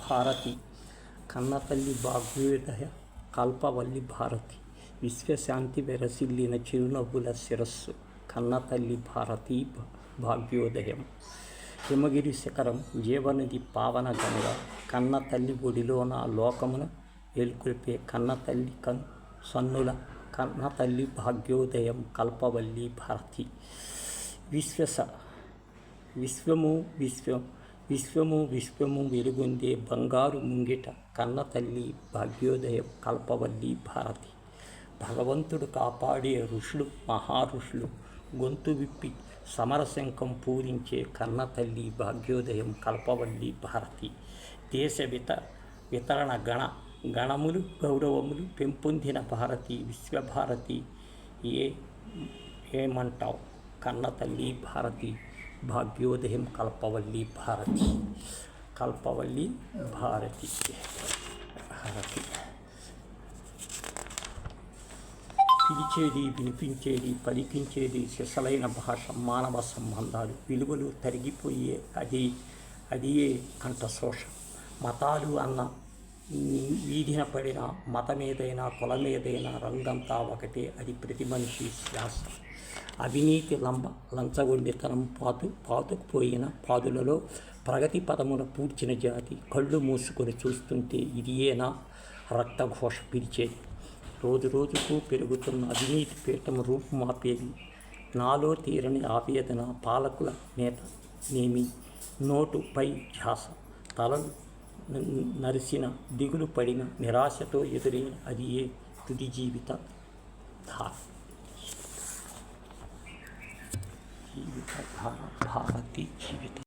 భారతి కన్నతల్లి భాగ్యోదయ కల్పవల్లి భారతి విశ్వశాంతి వెరసిల్లిన చిరునవ్వుల శిరస్సు కన్నతల్లి భారతి భ- భాగ్యోదయం హిమగిరి శిఖరం జీవనది పావన గంగ కన్నతల్లి తల్లి నా లోకమున ఎలుకొల్పే కన్నతల్లి కన్ సన్నుల కన్నతల్లి భాగ్యోదయం కల్పవల్లి భారతి విశ్వస విశ్వము విశ్వం విశ్వము విశ్వము వెలుగొందే బంగారు ముంగిట కన్న తల్లి భాగ్యోదయం కల్పవల్లి భారతి. భగవంతుడు కాపాడే ఋషులు మహారుషులు గొంతు విప్పి సమరశంఖం పూరించే కన్న తల్లి భాగ్యోదయం కల్పవల్లి భారతి. దేశ విత వితరణ గణ గణములు గౌరవములు పెంపొందిన భారతి విశ్వభారతి ఏ ఏమంటావు? కన్న తల్లి భారతి భాగ్యోదయం కల్పవల్లి భారతి కల్పవల్లి భారతి భారతి పిలిచేది వినిపించేది పలికించేది సిసలైన భాష మానవ సంబంధాలు విలువలు తరిగిపోయే అది అదియే కంఠశోషం. మతాలు అన్న ఈధిన పడిన మతమేదైనా కులమేదైనా రంగంతా ఒకటే అది ప్రతి మనిషి శ్వాస అవినీతి లంబ లంచగొండితనం పాతు పాతుకుపోయిన పాదులలో ప్రగతి పదమున పూడ్చిన జాతి కళ్ళు మూసుకొని చూస్తుంటే ఇదియేనా రక్తఘోష పిలిచేది రోజు రోజుకు పెరుగుతున్న అవినీతి పీఠం రూపుమాపేది నాలో తీరని ఆవేదన పాలకుల నేత నేమి నోటుపై ధ్యాస తలలు నరిసిన దిగులు పడిన నిరాశతో ఎదురైన అది ఏ తుది జీవిత ధార జీవిత ధార భారతి జీవిత